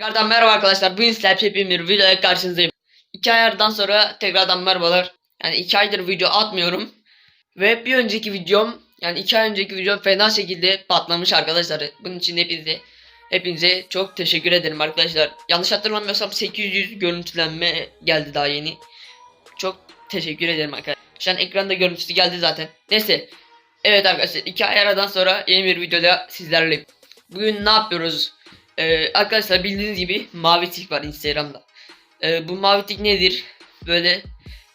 Tekrardan merhaba arkadaşlar. Bugün sizlerle hepim bir videoya karşınızdayım. İki ayardan sonra tekrardan merhabalar. Yani iki aydır video atmıyorum. Ve bir önceki videom yani iki ay önceki videom fena şekilde patlamış arkadaşlar. Bunun için hepinize hepinize çok teşekkür ederim arkadaşlar. Yanlış hatırlamıyorsam 800 görüntülenme geldi daha yeni. Çok teşekkür ederim arkadaşlar. Şu an ekranda görüntüsü geldi zaten. Neyse. Evet arkadaşlar iki ay aradan sonra yeni bir videoda sizlerle. Bugün ne yapıyoruz? Ee, arkadaşlar bildiğiniz gibi mavi tik var Instagram'da. Ee, bu mavi tik nedir? Böyle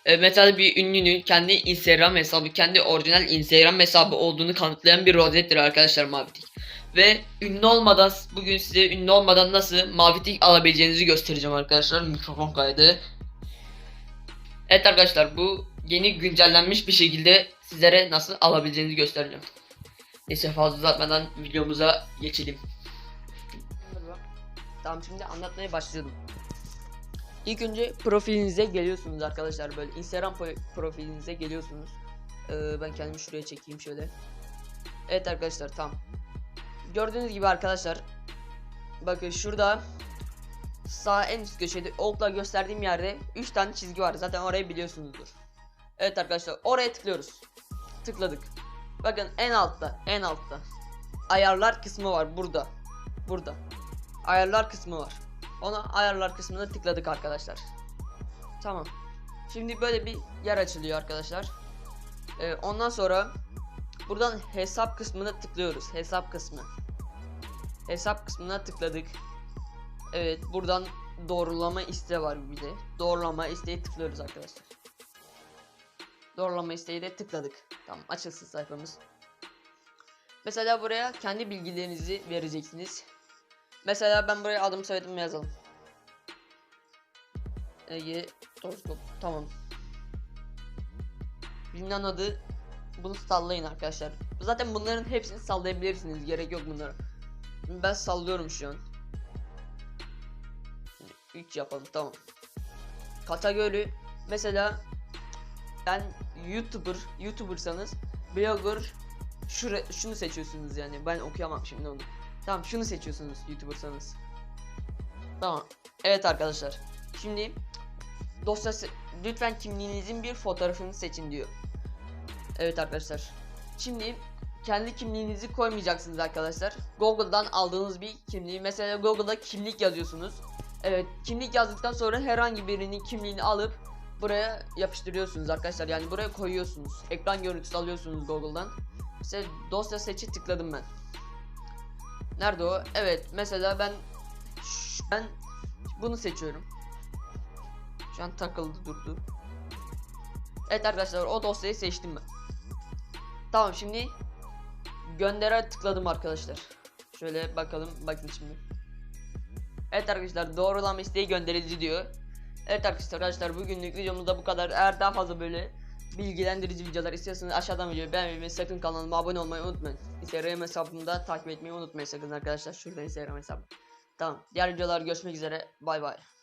e, mesela bir ünlünün kendi Instagram hesabı, kendi orijinal Instagram hesabı olduğunu kanıtlayan bir rozettir arkadaşlar mavi tik. Ve ünlü olmadan bugün size ünlü olmadan nasıl mavi tik alabileceğinizi göstereceğim arkadaşlar. Mikrofon kaydı. Evet arkadaşlar bu yeni güncellenmiş bir şekilde sizlere nasıl alabileceğinizi göstereceğim. Neyse fazla uzatmadan videomuza geçelim. Tamam şimdi anlatmaya başlıyorum. İlk önce profilinize geliyorsunuz arkadaşlar böyle Instagram pro- profilinize geliyorsunuz. Ee, ben kendimi şuraya çekeyim şöyle. Evet arkadaşlar tamam. Gördüğünüz gibi arkadaşlar bakın şurada sağ en üst köşede okla gösterdiğim yerde 3 tane çizgi var. Zaten orayı biliyorsunuzdur. Evet arkadaşlar oraya tıklıyoruz. Tıkladık. Bakın en altta, en altta. Ayarlar kısmı var burada. Burada. Ayarlar kısmı var. Ona ayarlar kısmına tıkladık arkadaşlar. Tamam. Şimdi böyle bir yer açılıyor arkadaşlar. Ee, ondan sonra buradan hesap kısmına tıklıyoruz. Hesap kısmı. Hesap kısmına tıkladık. Evet buradan doğrulama iste var bir de. Doğrulama isteği tıklıyoruz arkadaşlar. Doğrulama isteği de tıkladık. Tamam açılsın sayfamız. Mesela buraya kendi bilgilerinizi vereceksiniz. Mesela ben buraya adım soyadımı yazalım. Ege Toskop tamam. Bilinen adı bunu sallayın arkadaşlar. Zaten bunların hepsini sallayabilirsiniz. Gerek yok bunlara. Ben sallıyorum şu an. 3 yapalım tamam. Kategori mesela ben YouTuber, YouTubersanız blogger şura, şunu seçiyorsunuz yani. Ben okuyamam şimdi onu. Tamam şunu seçiyorsunuz YouTubersanız. Tamam. Evet arkadaşlar. Şimdi dosyası lütfen kimliğinizin bir fotoğrafını seçin diyor. Evet arkadaşlar. Şimdi kendi kimliğinizi koymayacaksınız arkadaşlar. Google'dan aldığınız bir kimliği mesela Google'da kimlik yazıyorsunuz. Evet, kimlik yazdıktan sonra herhangi birinin kimliğini alıp buraya yapıştırıyorsunuz arkadaşlar. Yani buraya koyuyorsunuz. Ekran görüntüsü alıyorsunuz Google'dan. Mesela dosya seçi tıkladım ben. Nerede o? Evet mesela ben ben bunu seçiyorum. Şu an takıldı durdu. Evet arkadaşlar o dosyayı seçtim ben. Tamam şimdi göndere tıkladım arkadaşlar. Şöyle bakalım bakın şimdi. Evet arkadaşlar doğrulama isteği gönderildi diyor. Evet arkadaşlar arkadaşlar bugünlük videomuzda bu kadar. Eğer daha fazla böyle bilgilendirici videolar istiyorsanız aşağıdan videoyu beğenmeyi ve sakın kanalıma abone olmayı unutmayın. Instagram hesabımda takip etmeyi unutmayın sakın arkadaşlar. Şurada Instagram hesabım. Tamam. Diğer videolar görüşmek üzere. Bay bay.